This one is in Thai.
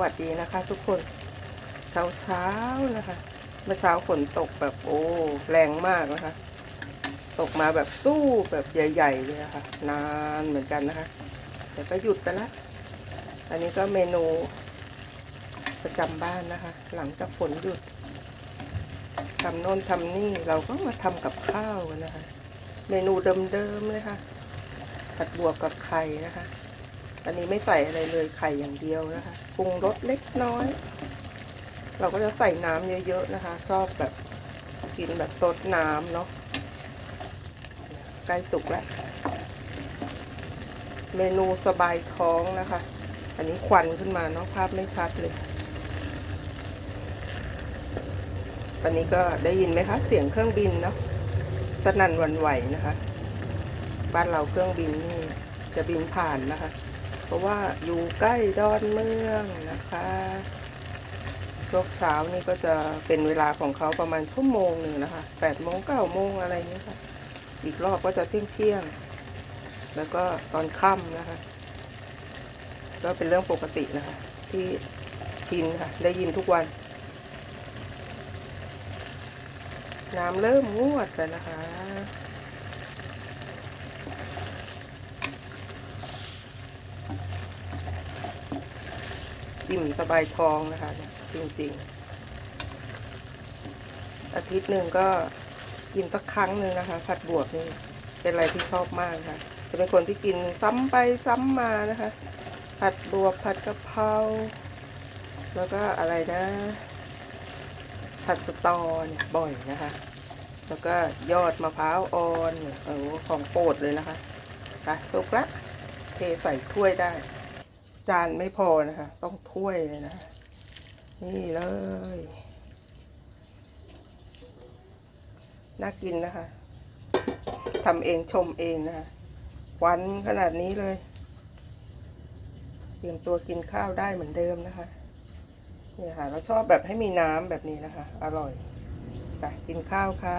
วัสดีนะคะ ทุกคน เช้าเช้าๆนะคะ เมื่อเช้าฝนตกแบบโอ้แรงมากนะคะ ตกมาแบบสู้แบบใหญ่ ๆ เลยะค่ะ นานเหมือนกันนะคะ แต่ก็หยุดไปละอันนี้ก็เมนูประจำบ้านนะคะ หลังจากฝนหยุดทำโน่นทำนี่เราก็มาทำกับข้าวนนะคะ เมนูเดิมๆเลยค่ะผัดบวกกับไข่นะคะ อันนี้ไม่ใส่อะไรเลยไข่อย่างเดียวนะคะปรุงรสเล็กน้อย เราก็จะใส่น้ำเยอะๆนะคะ ชอบแบบกินแบบซดน้ำเนาะใกล้สุกแล้ว เมนูสบายท้องนะคะ อันนี้ควันขึ้นมาเนาะภาพไม่ชัดเลยอันนี้ก็ได้ยินไหมคะ เสียงเครื่องบินเนาะสนั่นวันไหวนะคะ บ้านเราเครื่องบินนี่จะบินผ่านนะคะ เพราะว่าอยู่ใกล้ดอนเมืองนะคะช่วงเช้านี่ก็จะเป็นเวลาของเขาประมาณชั่วโมงหนึ่งนะคะแปดโมงเก้าโมงอะไรอย่างเงี้ยค่ะ อีกรอบก็จะเที่ยงเที่ยง แล้วก็ตอนค่ำนะคะ ก็เป็นเรื่องปกตินะคะ ที่ชินค่ะ ได้ยินทุกวัน น้ำเริ่มงวดแล้วนะคะ อิ่มสบายท้องนะคะ จริงๆ อาทิตย์หนึ่งก็กินสักครั้งหนึ่งนะคะ ผัดบวกนี่เป็นอะไรที่ชอบมากค่ะ จะเป็นคนที่กินซ้ำไปซ้ำมานะคะ ผัดบวกผัดกะเพราแล้วก็อะไรนะผัดสตอเนี่ยบ่อยนะคะ แล้วก็ยอดมะพร้าวอ่อนเนี่ยโอ้โหของโปรดเลยนะคะค่ะสุกละเทใส่ถ้วยได้ จานไม่พอนะคะ ต้องถ้วยเลยนะ นี่เลย น่ากินนะคะทำเองชมเองนะคะควันขนาดนี้เลยเตรียมตัวกินข้าวได้เหมือนเดิมนะคะนี่ค่ะ เราชอบแบบให้มีน้ำแบบนี้นะคะ อร่อยไปกินข้าวค่ะ